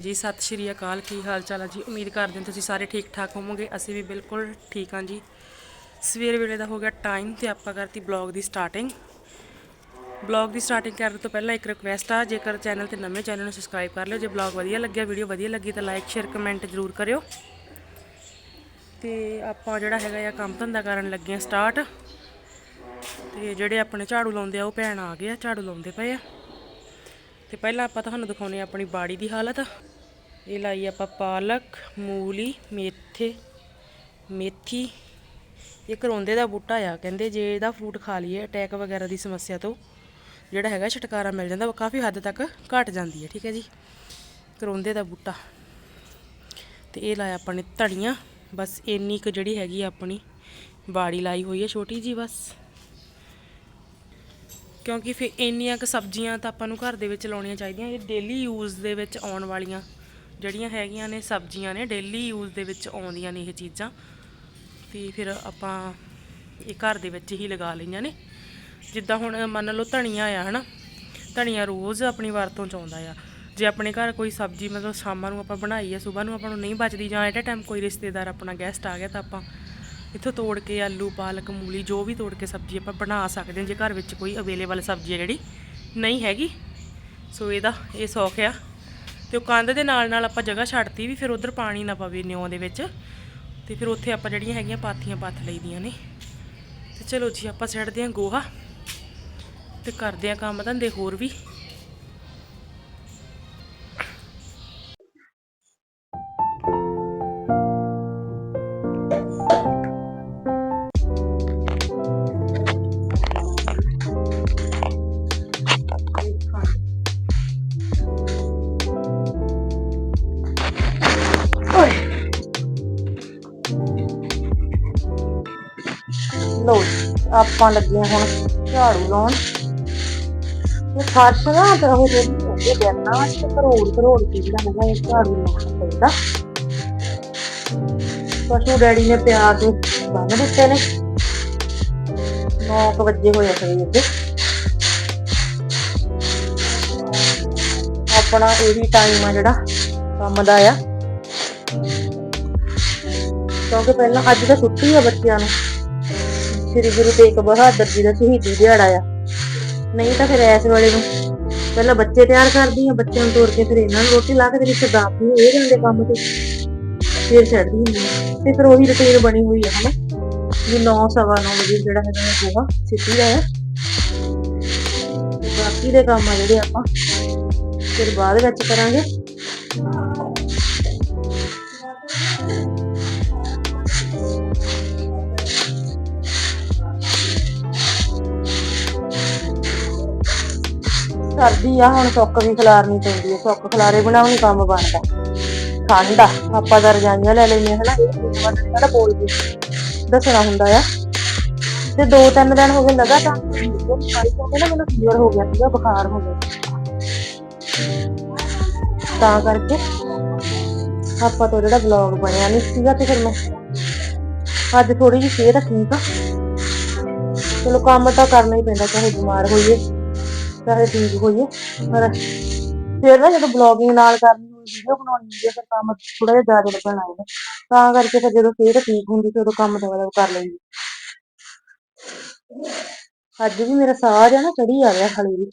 ਜੀ, ਸਤਿ ਸ਼੍ਰੀ ਅਕਾਲ, ਕੀ ਹਾਲ ਚਾਲ ਹੈ ਜੀ? ਉਮੀਦ ਕਰਦੇ ਹਾਂ ਤੁਸੀਂ ਸਾਰੇ ਠੀਕ ਠਾਕ ਹੋਵੋਗੇ। ਅਸੀਂ ਵੀ ਬਿਲਕੁਲ ਠੀਕ ਹਾਂ ਜੀ। ਸਵੇਰ ਵੇਲੇ ਦਾ ਹੋ ਗਿਆ ਟਾਈਮ ਤੇ ਆਪਾਂ ਕਰਤੀ ਬਲੌਗ ਦੀ ਸਟਾਰਟਿੰਗ ਬਲੌਗ ਦੀ ਸਟਾਰਟਿੰਗ ਕਰਨ ਤੋਂ ਪਹਿਲਾਂ ਇੱਕ ਰਿਕਵੈਸਟ ਆ, ਜੇਕਰ ਚੈਨਲ ਤੇ ਨਵੇਂ ਚੈਨਲ ਨੂੰ ਸਬਸਕ੍ਰਾਈਬ ਕਰ ਲਿਓ। ਜੇ ਬਲੌਗ ਵਧੀਆ ਲੱਗਿਆ ਵੀਡੀਓ ਵਧੀਆ ਲੱਗੀ ਤਾਂ ਲਾਈਕ ਸ਼ੇਅਰ ਕਮੈਂਟ ਜ਼ਰੂਰ ਕਰਿਓ। ਤੇ ਆਪਾਂ ਜਿਹੜਾ ਹੈਗਾ ਆ, ਕੰਮ ਧੰਦਾ ਕਰਨ ਲੱਗੇ ਆ ਸਟਾਰਟ ਤੇ ਜਿਹੜੇ ਆਪਣੇ ਝਾੜੂ ਲਾਉਂਦੇ ਆ, ਉਹ ਭੈਣ ਆ ਗਏ ਆ, ਝਾੜੂ ਲਾਉਂਦੇ ਪਏ ਆ। ਤੇ ਪਹਿਲਾਂ ਆਪਾਂ ਤੁਹਾਨੂੰ ਦਿਖਾਉਨੇ ਆ ਆਪਣੀ ਬਾੜੀ ਦੀ ਹਾਲਤ। ਇਹ ਲਾਈ ਆਪਾਂ ਪਾਲਕ, ਮੂਲੀ, ਮੇਥੇ, ਮੇਥੀ। ਇਹ ਕਰੋਂਦੇ ਦਾ ਬੂਟਾ ਆ, ਕਹਿੰਦੇ ਜੇ ਇਹਦਾ ਫਰੂਟ ਖਾ ਲਈਏ ਅਟੈਕ ਵਗੈਰਾ ਦੀ ਸਮੱਸਿਆ ਤੋਂ ਜਿਹੜਾ ਹੈਗਾ ਛੁਟਕਾਰਾ ਮਿਲ ਜਾਂਦਾ, ਉਹ ਕਾਫੀ ਹੱਦ ਤੱਕ ਘਟ ਜਾਂਦੀ ਹੈ, ਠੀਕ ਹੈ ਜੀ? ਕਰੋਂਦੇ ਦਾ ਬੂਟਾ। ਤੇ ਇਹ ਲਾਇਆ ਆਪਾਂ ਨੇ ਧੜੀਆਂ ਬਸ ਇੰਨੀ ਕੁ ਜਿਹੜੀ ਹੈਗੀ ਆਪਣੀ ਬਾੜੀ ਲਾਈ ਹੋਈ ਹੈ, ਛੋਟੀ ਜੀ ਬਸ। ਕਿਉਂਕਿ ਫਿਰ ਇੰਨੀਆਂ ਕੁ ਸਬਜ਼ੀਆਂ ਤਾਂ ਆਪਾਂ ਨੂੰ ਘਰ ਦੇ ਵਿੱਚ ਲਾਉਣੀਆਂ ਚਾਹੀਦੀਆਂ। ਇਹ ਡੇਲੀ ਯੂਜ਼ ਦੇ ਵਿੱਚ ਆਉਣ ਵਾਲੀਆਂ ਜਿਹੜੀਆਂ ਹੈਗੀਆਂ ਨੇ ਸਬਜ਼ੀਆਂ ਨੇ ਡੇਲੀ ਯੂਜ਼ ਦੇ ਵਿੱਚ ਆਉਂਦੀਆਂ ਨੇ ਇਹ ਚੀਜ਼ਾਂ। ਤੇ ਫਿਰ ਆਪਾਂ ਇਹ ਘਰ ਦੇ ਵਿੱਚ ਹੀ ਲਗਾ ਲਈਆਂ ਨੇ। ਜਿੱਦਾਂ ਹੁਣ ਮੰਨ ਲਓ ਧਨੀਆ ਆ, ਹਨਾ? ਧਨੀਆ ਰੋਜ਼ ਆਪਣੀ ਵਰਤੋਂ ਚ ਆਉਂਦਾ ਆ। ਜੇ ਆਪਣੇ ਘਰ ਕੋਈ ਸਬਜ਼ੀ ਮਤਲਬ ਸ਼ਾਮਾਂ ਨੂੰ ਆਪਾਂ ਬਣਾਈ ਆ, ਸਵੇਰ ਨੂੰ ਆਪਾਂ ਨੂੰ ਨਹੀਂ ਬਚਦੀ ਜਾਂ ਐਟ ਟਾਈਮ ਕੋਈ ਰਿਸ਼ਤੇਦਾਰ ਆਪਣਾ ਗੈਸਟ ਆ ਗਿਆ ਤਾਂ ਆਪਾਂ ਇੱਥੋਂ ਤੋੜ ਕੇ ਆਲੂ, ਪਾਲਕ, ਮੂਲੀ, ਜੋ ਵੀ ਤੋੜ ਕੇ ਸਬਜ਼ੀ ਆਪਾਂ ਬਣਾ ਸਕਦੇ ਹਾਂ, ਜੇ ਘਰ ਵਿੱਚ ਕੋਈ ਅਵੇਲੇਬਲ ਸਬਜ਼ੀ ਹੈ ਜਿਹੜੀ ਨਹੀਂ ਹੈਗੀ। ਸੋ ਇਹਦਾ ਇਹ ਸੌਖ ਆ। ਤੇ ਉਹ ਕੰਧ ਦੇ ਨਾਲ ਨਾਲ ਆਪਾਂ ਜਗ੍ਹਾ ਛੱਡਤੀ ਵੀ ਫਿਰ ਉਧਰ ਪਾਣੀ ਨਾ ਪਵੇ ਨਿਉਂ ਦੇ ਵਿੱਚ। ਤੇ ਫਿਰ ਉੱਥੇ ਆਪਾਂ ਜਿਹੜੀਆਂ ਹੈਗੀਆਂ ਪਾਥੀਆਂ ਪੱਥ ਲਈਦੀਆਂ ਨੇ। ਤੇ ਚਲੋ ਜੀ ਆਪਾਂ ਛੱਡਦੇ ਹਾਂ ਗੋਹਾ ਤੇ ਕਰਦੇ ਹਾਂ ਕੰਮ ਧੰਦੇ ਹੋਰ ਵੀ। ਆਪਾਂ ਲੱਗੇ ਹੁਣ ਝਾੜੂ ਲਾਉਣ। ਇਹ ਫਰਸ਼ ਨਾ ਤਾਂ ਉਹ ਜਿਹੜੀ ਹੁੰਦੀ ਬੈਠਣਾ ਤੇ ਕਰੋੜ ਕਰੋੜ ਕੀ ਜਿਹੜਾ ਹੈਗਾ ਇਹ ਝਾੜੂ ਲਾਉਣਾ ਪੈਂਦਾ ਪਸ਼ੂ ਡੈਡੀ ਨੇ ਪਿਆਰ ਕੇ ਬੰਨ ਦਿੱਤੇ ਨੇ। 9 ਵਜੇ ਹੋਏ ਸਵੇਰ ਦੇ। ਆਪਣਾ ਇਹੀ ਟਾਈਮ ਆ ਜਿਹੜਾ, ਕੰਮ ਦਾ ਆ। ਕਿਉਂਕਿ ਪਹਿਲਾਂ ਅੱਜ ਤਾਂ ਛੁੱਟੀ ਆ ਬੱਚਿਆਂ ਨੂੰ। ਸ੍ਰੀ ਗੁਰੂ ਤੇਗ ਬਹਾਦਰ ਜੀ ਦਾ ਸ਼ਹੀਦੀ ਦਿਹਾੜਾ ਆ। ਨਹੀਂ ਤਾਂ ਫਿਰ ਐਸ ਵੇਲੇ ਨੂੰ ਪਹਿਲਾਂ ਬੱਚੇ ਤਿਆਰ ਕਰਦੀ ਆ, ਬੱਚਿਆਂ ਨੂੰ ਤੋੜ ਕੇ ਫਿਰ ਇਹਨਾਂ ਨੂੰ ਰੋਟੀ ਲਾ ਕੇ ਤੇ ਰਿਸ਼ਤੇਦਾਰ ਨੂੰ ਇਹ ਜਾਂਦੇ ਕੰਮ ਤੇ। ਫਿਰ ਛੱਡਦੀ ਹੁੰਦੀ ਆ। ਤੇ ਫਿਰ ਉਹੀ ਰੁਟੀਨ ਬਣੀ ਹੋਈ ਆ, ਹਨਾ? ਵੀ 9 ਸਵਾ 9 ਵਜੇ ਜਿਹੜਾ ਹੈਗਾ ਇਹ ਗੋਹਾ ਸਿੱਟੀ ਦਾ ਆ ਤੇ ਬਾਕੀ ਦੇ ਕੰਮ ਆ ਜਿਹੜੇ ਆਪਾਂ, ਫਿਰ ਬਾਅਦ ਵਿੱਚ ਕਰਾਂਗੇ। ਸਰਦੀ ਆ, ਹੁਣ ਸੁੱਕ ਵੀ ਖਿਲਾਰਨੀ ਪੈਂਦੀ ਹੈ ਸੁੱਕ ਖਿਲਾਰੇ ਬਣਾਉਣੀ ਕੰਮ ਬਣਦਾ। ਠੰਡ ਆ, ਆਪਾਂ ਤਾਂ ਰਜਾਈਆਂ ਲੈ ਲੈਂਦੇ ਹਨਾ ਇਹ ਬੋਲ ਕੇ। ਦੱਸਣਾ ਹੁੰਦਾ ਆ। ਤੇ ਦੋ ਤਿੰਨ ਦਿਨ ਹੋ ਗਏ ਲਗਾਤਾਰ। ਸਾਰੀ ਕਹਿੰਦੇ ਨਾ ਮੈਨੂੰ ਫੀਵਰ ਹੋ ਗਿਆ ਸੀਗਾ, ਬੁਖਾਰ ਹੋ ਗਿਆ ਤਾਂ ਕਰਕੇ ਆਪਾਂ ਤੋਂ ਜਿਹੜਾ ਵਲੌਗ ਬਣਿਆ ਨਹੀਂ ਸੀਗਾ ਤੇ ਫਿਰ ਮੈਂ ਅੱਜ ਥੋੜੀ ਜਿਹੀ ਸਿਹਤ ਠੀਕ ਆ। ਚਲੋ ਕੰਮ ਤਾਂ ਕਰਨਾ ਹੀ ਪੈਂਦਾ, ਚਾਹੇ ਬਿਮਾਰ ਹੋਈਏ। ਚਾਹੇ ਠੀਕ ਹੋਈਏ ਪਰ ਫਿਰ ਨਾ ਜਦੋਂ ਬਲੌਗਿੰਗ ਨਾਲ ਕਰਨੀ ਹੋਈ ਵੀਡੀਓ ਬਣਾਉਣੀ ਹੁੰਦੀ ਹੈ ਫਿਰ ਕੰਮ ਥੋੜਾ ਜਿਹਾ ਜ਼ਿਆਦਾ ਲੱਗਣ ਲੱਗਦਾ ਤਾਂ ਕਰਕੇ ਫਿਰ ਜਦੋਂ ਸਿਹਤ ਠੀਕ ਹੁੰਦੀ ਤੇ ਉਦੋਂ ਕੰਮ ਦਵਾ ਕਰ ਲੈਂਦੀ। ਅੱਜ ਵੀ ਮੇਰਾ ਸਾਹ ਜਿਹਾ ਨਾ ਚੜੀ ਆ ਰਿਹਾ ਹਲੇ ਵੀ।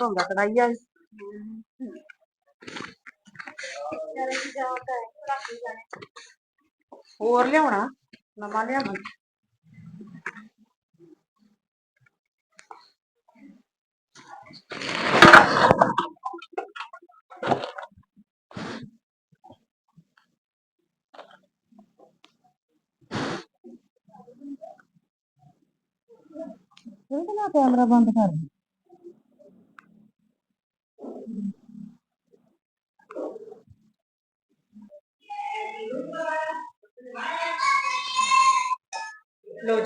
ਇਹ ਪਾਉਂਦਾ ਕੜਾਈ ਆ ਹੋਰ ਲਿਆਉਣਾ ਨਵਾਂ ਲਿਆਉਣਾ ਇਹ ਤਾਂ ਨਾ ਕੈਮਰਾ ਬੰਦ ਕਰ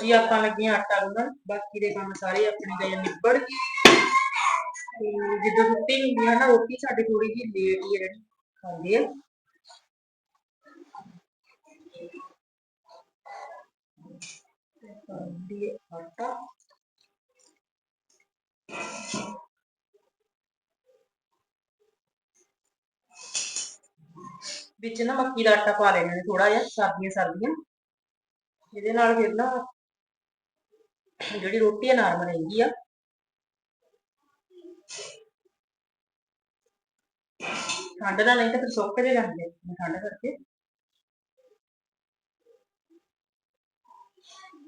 ਜੀ ਆਪਾਂ ਲੱਗੀਆਂ ਆਟਾ ਗੁੰਨਣ ਬਾਕੀ ਦੇ ਕੰਮ ਸਾਰੇ ਆਪਣੇ ਗਏ ਨਿਬੜ ਗਏ ਤੇ ਜਦੋਂ ਛੁੱਟੀ ਹੁੰਦੀ ਹੈ ਨਾ ਰੋਟੀ ਸਾਡੀ ਥੋੜੀ ਜਿਹੀ ਲੇਟ ਹੀ ਹੈ ਜਿਹੜੀ ਖਾਂਦੇ ਆ ਪਾਉਂਦੀ ਹੈ ਆਟਾ ਵਿੱਚ ਨਾ ਮੱਕੀ ਦਾ ਆਟਾ ਪਾ ਲੈਣਾ ਨੇ ਥੋੜਾ ਜਿਹਾ ਸਰਦੀਆਂ ਸਰਦੀਆਂ ਇਹਦੇ ਨਾਲ ਫਿਰ ਨਾ ਜਿਹੜੀ ਰੋਟੀ ਆ ਨਰਮ ਆ। ਠੰਡ ਨਾਲ ਨਹੀਂ ਤਾਂ ਫਿਰ ਸੁੱਕ ਜੇ ਜਾਂਦੇ ਠੰਡ ਕਰਕੇ।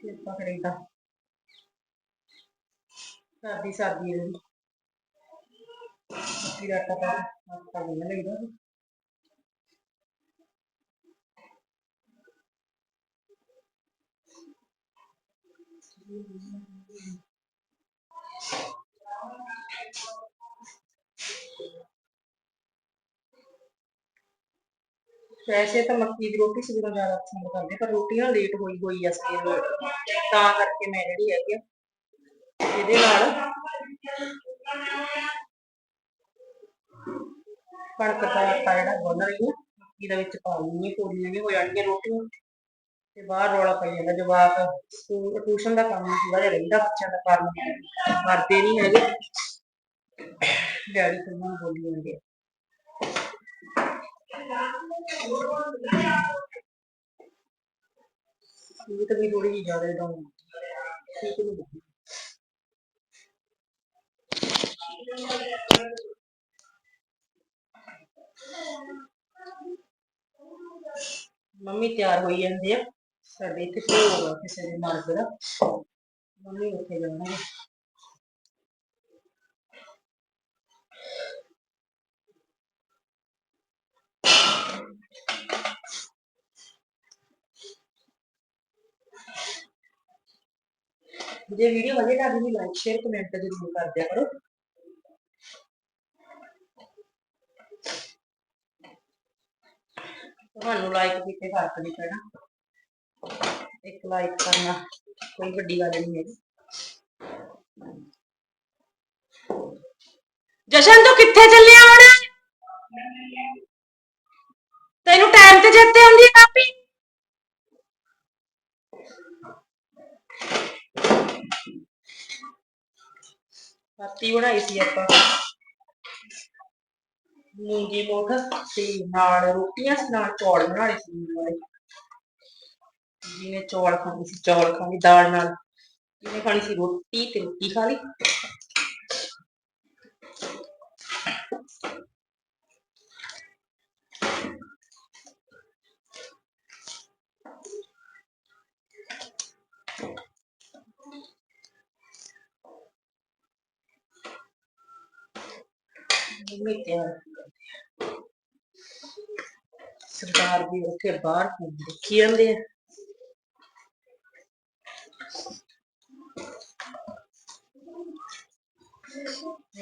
ਤੇ ਆਪਾਂ ਫਿਰ ਏਦਾਂ ਸਰਦੀ ਸਰਦੀ ਇਹਦੀ ਮੱਕੀ ਦਾ ਆਟਾ ਪਾ ਆਟਾ ਗੁੰਨ ਲਈਦਾ। ਵੈਸੇ ਤਾਂ ਮੱਕੀ ਦੀ ਰੋਟੀ ਸਗੋਂ ਜ਼ਿਆਦਾ ਪਸੰਦ ਕਰਦੇ ਪਰ ਰੋਟੀ ਨਾ ਲੇਟ ਹੋਈ ਹੋਈ ਆ ਸਵੇਰ ਵੇਲੇ ਤਾਂ ਕਰਕੇ ਮੈਂ ਜਿਹੜੀ ਹੈਗੀ ਆ ਇਹਦੇ ਨਾਲ ਕਣਕ ਦਾ ਆਟਾ ਜਿਹੜਾ ਗੁੰਨ ਰਹੀ ਆ ਮੱਕੀ ਦੇ ਵਿੱਚ ਪਾ ਦਿੰਦੀ ਹਾਂ ਪੂਰੀਆਂ ਵੀ ਹੋ ਜਾਣਗੀਆਂ ਰੋਟੀਆਂ ਤੇ ਬਾਹਰ ਰੌਲਾ ਪਈ ਜਾਂਦਾ ਜਵਾਕ ਸਕੂਲ ਟਿਊਸ਼ਨ ਦਾ ਕੰਮ ਥੋੜਾ ਜਿਹਾ ਰਹਿੰਦਾ ਬੱਚਿਆਂ ਦਾ ਕਰਨ ਕਰਦੇ ਨਹੀਂ ਹੈਗੇ ਡੈਡੀ ਤੋਂ ਮੈਨੂੰ ਬੋਲੀ ਜਾਂਦੇ ਆ ਇਹ ਤਾਂ ਵੀ ਥੋੜੀ ਜਿਹੀ ਜ਼ਿਆਦਾ ਡਾਊਨ ਠੀਕ ਨਹੀਂ ਲੱਗੀ ਮੰਮੀ ਤਿਆਰ ਹੋਈ ਜਾਂਦੇ ਆ ਸਾਡੇ ਇੱਥੇ ਭੋਗ ਆ ਕਿਸੇ ਦੇ ਮਰਦ ਦਾ ਮੰਮੀ ਉੱਥੇ ਜਾਣਾ ਹੈ ਜੇ ਵੀਡੀਓ ਵਧੀਆ ਲੱਗਦੀ ਹੈ ਲਾਈਕ ਸ਼ੇਅਰ ਕਮੈਂਟ ਜ਼ਰੂਰ ਕਰ ਦਿਆ ਕਰੋ ਤੁਹਾਨੂੰ ਲਾਈਕ ਕੀਤੇ ਫਰਕ ਨਹੀਂ ਪੈਣਾ ਇੱਕ ਲਾਈਕ ਕਰਨਾ ਕੋਈ ਵੱਡੀ ਗੱਲ ਨਹੀਂ ਹੈਗੀ ਜਸ਼ਨ ਤੂੰ ਕਿੱਥੇ ਚੱਲਿਆ ਹੁਣ ਤੈਨੂੰ ਟਾਈਮ ਤੇ ਜਿੱਤੇ ਆਉਂਦੀ ਹੈ ਕਾਪੀ ਰਾਤੀ ਬਣਾਈ ਸੀ ਆਪਾਂ ਮੂੰਗੀ ਮੋਠ ਤੇ ਨਾਲ ਰੋਟੀਆਂ ਸੀ ਨਾਲ ਚੌਲ ਬਣਾਏ ਸੀ ਮੂੰਗੀ ਵਾਲੇ ਜਿਹਨੇ ਚੌਲ ਖਾਣੇ ਸੀ ਚੌਲ ਖਾਣੇ ਦਾਲ ਨਾਲ ਜਿਹਨੇ ਖਾਣੀ ਸੀ ਰੋਟੀ ਤੇ ਰੋਟੀ ਖਾ ਲਈ ਮੰਮੀ ਤਿਆਰ ਸਰਦਾਰ ਵੀ ਉੱਥੇ ਬਾਹਰ ਦੇਖੀ ਜਾਂਦੇ ਆ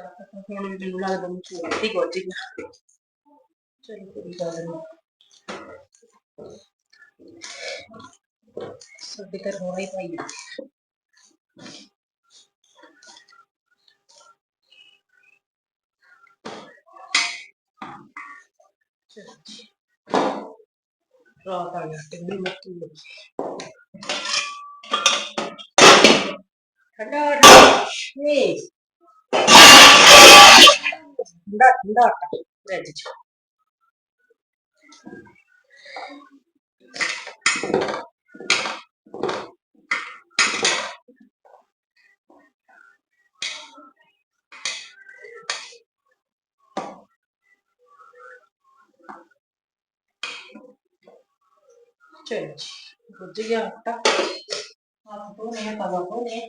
ਹੁਣ ਮੈਨੂੰ ਲੱਗਦਾ ਮੈਂ ਛੋਟੀ ਗੁੱਝ ਚਲੋ ਕੋਈ ਗੱਲ ਨਹੀਂ ਸਾਡੇ ਘਰ ਹੋਣਾ ਹੀ ਪਾਈ ਰਾਤ ਆ ਗਿਆ ਤੇ ਮੱਕੀ ਹੋ। ਠੰਡਾ ਨਹੀਂ 간다, 간다. 그래, 이제 쳐. 쳐야지. 못지게 할까? 아, 그거네, 봐봐, 그거네.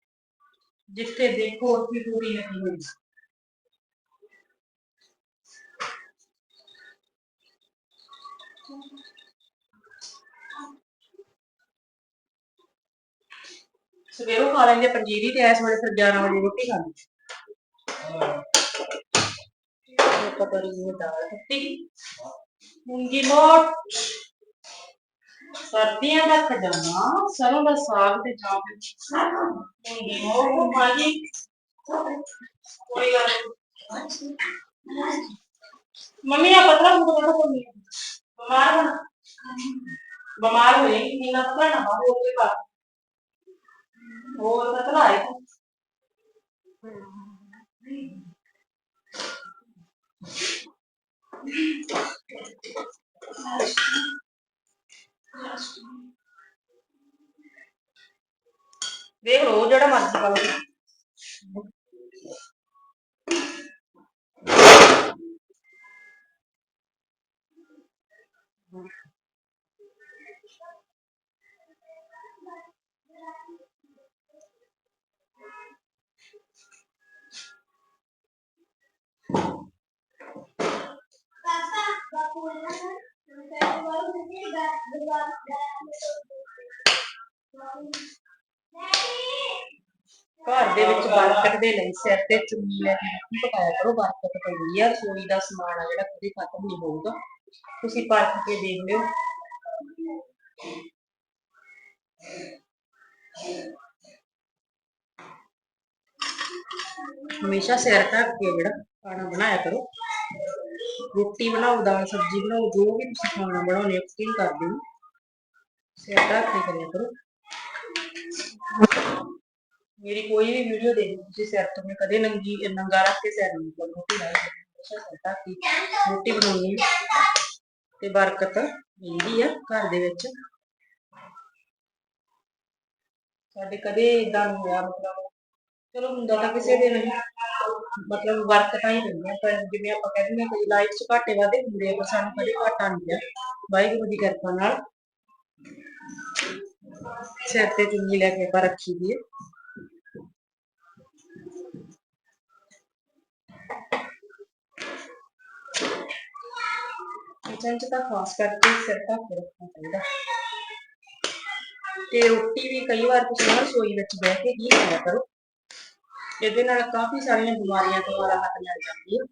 ਜਿੱਥੇ ਦੇਖੋ ਉੱਥੇ ਪੂਰੀ ਲੱਗੀ ਹੋਈ ਸੀ ਸਵੇਰੋਂ ਖਾ ਲੈਂਦੇ ਪੰਜੀਰੀ ਤੇ ਇਸ ਵੇਲੇ ਫਿਰ 11 ਵਜੇ ਰੋਟੀ ਖਾਂਦੇ ਇਹ ਪਤਾ ਨਹੀਂ ਦਾਲ ਖੱਟੀ ਮੂੰਗੀ ਮੋਟ ਸਰਦੀਆਂ ਦਾ ਖਜ਼ਾਨਾ ਸਰੋਂ ਦਾ ਸਾਗ ਤੇ ਜਾਂ ਫਿਰ ਮੂੰਗੀ ਮੋਟ ਭਾਜੀ ਕੋਈ ਗੱਲ ਨੀ। ਮੰਮੀ ਆ ਪਤਲਾ ਮੁੰਡਾ ਬੜਾ ਕੋਈ ਬਿਮਾਰ ਹੋਣਾ ਬਿਮਾਰ ਹੋਏ ਨੀਨਾ ਪਤਲਾ ਨਾ ਹੋ ਕੇ ਪਾ ਹੋਰ ਪਤਲਾ ਹੈ ਦੇਖ ਘਰ ਦੇ ਵਿੱਚ ਬਰਕਤ ਦੇ ਲਈ ਸਿਰ ਤੇ ਚੁੰਨੀ ਲੈ ਕੇ ਪਕਾਇਆ ਕਰੋ ਬਰਕਤ ਪੈਂਦੀ ਆ ਰਸੋਈ ਦਾ ਸਮਾਨ ਆ ਜਿਹੜਾ ਕਦੇ ਖਤਮ ਨਹੀਂ ਹੋਊਗਾ। ਤੁਸੀਂ ਪਰਖ ਕੇ ਦੇਖ ਲਿਓ। ਹਮੇਸ਼ਾ ਸਿਰ ਢੱਕ ਕੇ ਜਿਹੜਾ ਖਾਣਾ ਬਣਾਇਆ ਕਰੋ। ਰੋਟੀ ਬਣਾਓ, ਦਾਲ ਸਬਜ਼ੀ ਬਣਾਓ, ਜੋ ਵੀ ਤੁਸੀਂ ਖਾਣਾ ਬਣਾਉਣੇ ਹੋ ਕੁਕਿੰਗ ਕਰਦੇ ਹੋ ਸਿਰ ਢੱਕ ਕਰਿਆ ਕਰੋ। ਮੇਰੀ ਕੋਈ ਵੀ ਵੀਡੀਓ ਦੇਖੋ ਤੁਸੀਂ ਸਿਰ ਤੋਂ ਮੈਂ ਕਦੇ ਨੰਗੀ, ਨੰਗਾ ਰੱਖ ਕੇ ਸਿਰ ਨਹੀਂ ਮਤਲਬ ਰੋਟੀ ਲਾਈ ਹਮੇਸ਼ਾ ਸਿਰ ਰੋਟੀ ਬਣਾਉਣੀ ਤੇ ਬਰਕਤ ਮਿਲਦੀ ਆ ਘਰ ਦੇ ਵਿੱਚ। ਸਾਡੇ ਕਦੇ ਇਦਾਂ ਨਹੀਂ ਹੋਇਆ, ਮਤਲਬ ਚਲੋ ਹੁੰਦਾ ਤਾਂ ਕਿਸੇ ਦੇ ਨਹੀਂ ਮਤਲਬ ਬਰਕਤਾਂ ਹੀ ਹੁੰਦੀਆਂ ਪਰ ਜਿਵੇਂ ਆਪਾਂ ਕਹਿੰਦੇ ਹਾਂ ਕੋਈ ਲਾਈਫ 'ਚ ਘਾਟੇ ਵਾਧੇ ਹੁੰਦੇ ਆ ਪਰ ਸਾਨੂੰ ਕਦੇ ਘਾਟਾ ਨਹੀਂ ਆ ਵਾਹਿਗੁਰੂ ਦੀ ਕਿਰਪਾ ਨਾਲ ਸਿਰ ਤੇ ਚੁੰਨੀ ਲੈ ਕੇ ਆਪਾਂ ਰੱਖੀ ਦੀ ਹੈ ਕਿਚਨ 'ਚ ਤਾਂ ਖਾਸ ਕਰਕੇ ਸਿਰ ਢੱਕ ਕੇ ਰੱਖਣਾ ਚਾਹੀਦਾ ਤੇ ਰੋਟੀ ਵੀ ਕਈ ਵਾਰ ਤੁਸੀਂ ਨਾ ਰਸੋਈ ਵਿੱਚ ਬਹਿ ਕੇ ਹੀ ਖਾਇਆ ਕਰੋ ਇਹਦੇ ਨਾਲ ਕਾਫੀ ਸਾਰੀਆਂ ਬਿਮਾਰੀਆਂ ਤੋਂ ਰਾਹਤ ਮਿਲ ਜਾਂਦੀ ਹੈ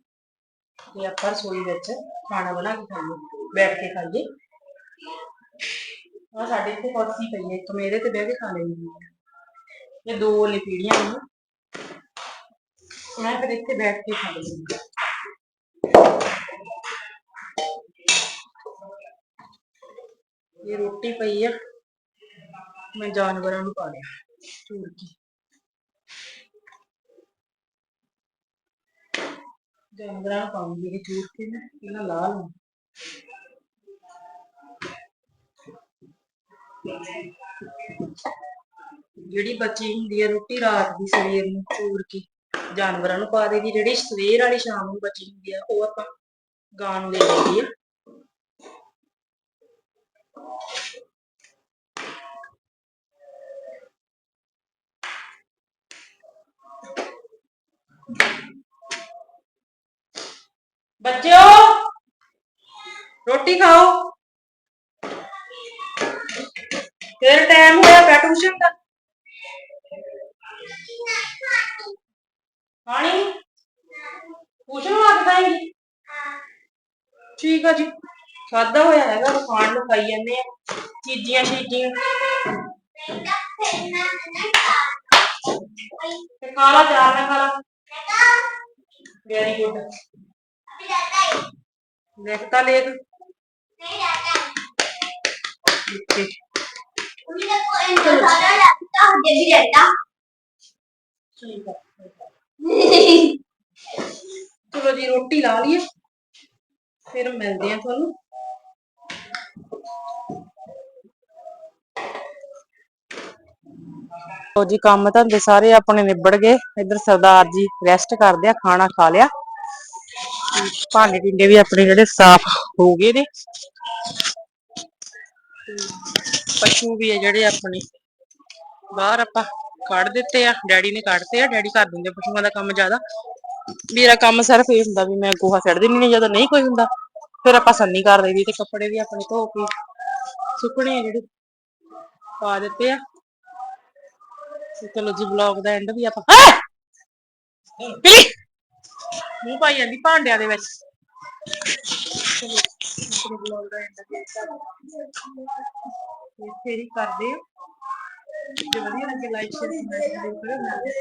ਤੇ ਆਪਾਂ ਰਸੋਈ ਵਿੱਚ ਖਾਣਾ ਬਣਾ ਕੇ ਖਾਈਏ ਬੈਠ ਕੇ ਖਾਈਏ ਆ ਸਾਡੇ ਇੱਥੇ ਕੁਰਸੀ ਪਈ ਹੈ ਇੱਕ ਮੇਰੇ ਤੇ ਬਹਿ ਕੇ ਖਾ ਲੈਂਦੀ ਹਾਂ ਇਹ ਦੋ ਨੇ ਪੀੜੀਆਂ ਨੇ ਮੈਂ ਫਿਰ ਇੱਥੇ ਬੈਠ ਕੇ ਖਾ ਲੈਂਦੀ ਹਾਂ ਇਹ ਰੋਟੀ ਪਈ ਆ ਮੈਂ ਜਾਨਵਰਾਂ ਨੂੰ ਪਾ ਲਿਆ ਚੂਰ जी बची होंगी रोटी रात की सवेर चूर के जानवर पा देगी जी सवेर आली शाम बची होंगी गां Thank you. ਬੱਚਿਓ, ਰੋਟੀ ਖਾਓ। ਫਿਰ ਟਾਈਮ ਹੋਇਆ ਪਿਆ ਟਿਊਸ਼ਨ ਦਾ। ਖਾਣੀ? ਟਿਊਸ਼ਨ ਵਾਸਤੇ ਜਾਏਗੀ ਠੀਕ ਆ ਜੀ। ਖਾਦਾ ਹੋਇਆ ਹੈਗਾ ਖਾਣ ਨੂੰ ਖਾਈ ਜਾਂਦੇ ਆ। ਚੀਜ਼ੀਆਂ ਚੀਜ਼ੀਆਂ। ਤੇ ਕਾਲਾ ਲਾ ਚਾਰ ਨਾ ਖਾ ਵੈਰੀ ਗੁੱਡ ਦੇਖਤਾ ਲੇਖ ਓਕੇ ਠੀਕ ਆ ਚਲੋ ਜੀ ਰੋਟੀ ਲਾ ਲਈਏ ਫਿਰ ਮਿਲਦੇ ਆ ਤੁਹਾਨੂੰ ਲੋ ਜੀ ਕੰਮ ਧੰਦੇ ਸਾਰੇ ਆਪਣੇ ਨਿਬੜ ਗਏ ਇੱਧਰ ਸਰਦਾਰ ਜੀ ਰੈਸਟ ਕਰਦੇ ਆ ਖਾਣਾ ਖਾ ਲਿਆ ਤੇ ਭਾਂਡੇ ਟਿੰਡੇ ਵੀ ਆਪਣੇ ਜਿਹੜੇ ਸਾਫ਼ ਹੋ ਗਏ ਨੇ। ਪਸ਼ੂ ਵੀ ਆ ਜਿਹੜੇ ਆਪਣੇ। ਬਾਹਰ ਆਪਾਂ ਕੱਢ ਦਿੱਤੇ ਆ ਡੈਡੀ ਨੇ ਕੱਢਤੇ ਆ ਡੈਡੀ ਕਰ ਦਿੰਦੇ ਪਸ਼ੂਆਂ ਦਾ ਕੰਮ ਜ਼ਿਆਦਾ। ਮੇਰਾ ਕੰਮ ਸਿਰਫ ਇਹ ਹੁੰਦਾ ਵੀ ਮੈਂ ਗੋਹਾ ਕੱਢ ਦਿੰਦੀ ਹਾਂ ਜਦੋਂ ਨਹੀਂ ਕੋਈ ਹੁੰਦਾ ਫਿਰ ਆਪਾਂ ਸੰਨੀ ਕਰ ਦਈਦੀ ਤੇ ਕੱਪੜੇ ਵੀ ਆਪਣੇ ਧੋ ਕੇ ਸੁੱਕਣੇ ਆ ਜਿਹੜੇ ਪਾ ਦਿੱਤੇ ਆ। ਚਲੋ ਜੀ ਵਲੌਗ ਦਾ ਐਂਡ ਵੀ ਆਪਾਂ ਹੈਂ! ਮੂੰਹ ਪਾਈ ਜਾਂਦੀ ਭਾਂਡਿਆਂ ਦੇ ਵਿੱਚ। ਇੱਥੇ ਹੀ ਕਰਦੇ ਆ। ਜੇ ਵਧੀਆ ਲੱਗੇ ਲਾਈਕ ਸ਼ੇਅਰ ਕਮੈਂਟ ਕਰਿਓ। ਮਿਲਦੇ